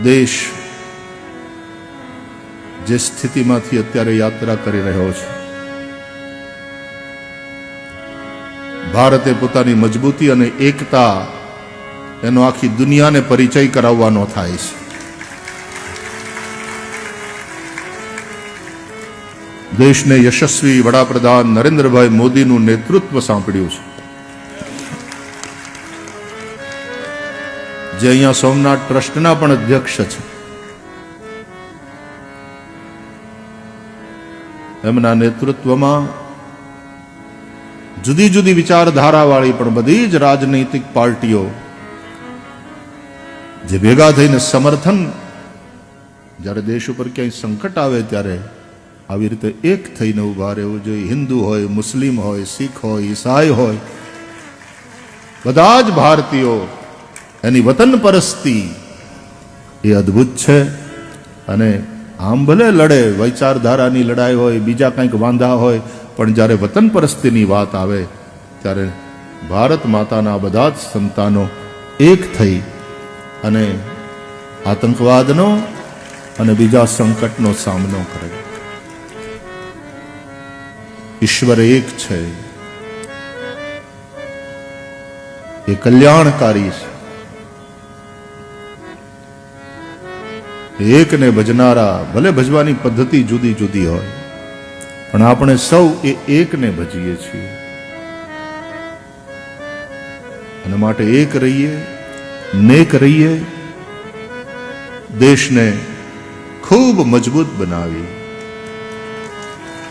દેશ જે સ્થિતિમાંથી અત્યારે યાત્રા કરી રહ્યો છે, ભારતે પોતાની મજબૂતી અને એકતા એનો આખી દુનિયાને પરિચય કરાવવાનો થાય છે. દેશને યશસ્વી વડાપ્રધાન નરેન્દ્રભાઈ મોદીનું નેતૃત્વ સાંપડ્યું છે. જે અહીંયા સોમનાથ ટ્રસ્ટના પણ અધ્યક્ષ છે. એમના નેતૃત્વમાં જુદી જુદી વિચારધારાવાળી પણ બધી જ રાજનૈતિક પાર્ટીઓ જે ભેગા થઈને સમર્થન જ્યારે દેશ ઉપર ક્યાંય સંકટ આવે ત્યારે આવી રીતે એક થઈને ઊભા રહેવું જોઈએ. હિન્દુ હોય, મુસ્લિમ હોય, શીખ હોય, ઈસાઈ હોય, બધા જ ભારતીયો એની વતન પરસ્તી. એ અદ્ભુત છે. અને આમ ભલે લડે, વિચારધારાની લડાઈ હોય, બીજા કંઈક વાંધા હોય, પણ જ્યારે વતન પરસ્તીની વાત આવે, ત્યારે ભારત માતાના બધા જ સંતાનો એક થઈ. અને આતંકવાદનો અને બીજા સંકટનો સામનો કરે. ઈશ્વર એક છે. એ કલ્યાણકારી છે. એકને ભજનારા ભલે ભજવાની પદ્ધતિ જુદી જુદી હોય, પણ આપણે સૌ એ એકને ભજીએ છીએ. અને માટે એક રહીએ, નેક રહીએ, દેશને ખૂબ મજબૂત બનાવીએ.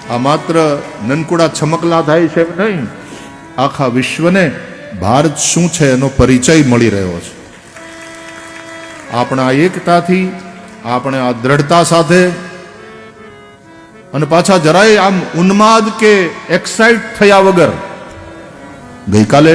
આ માત્ર નનકુડા છમકલા થાય છે નહીં, આખા વિશ્વને ભારત શું છે એનો પરિચય મળી રહ્યો છે. આપણા એકતાથી આપણે આ દ્રઢતા સાથે અને પાછા જરાય આમ ઉન્માદ કે એક્સાઇટ થયા વગર ગઈકાલે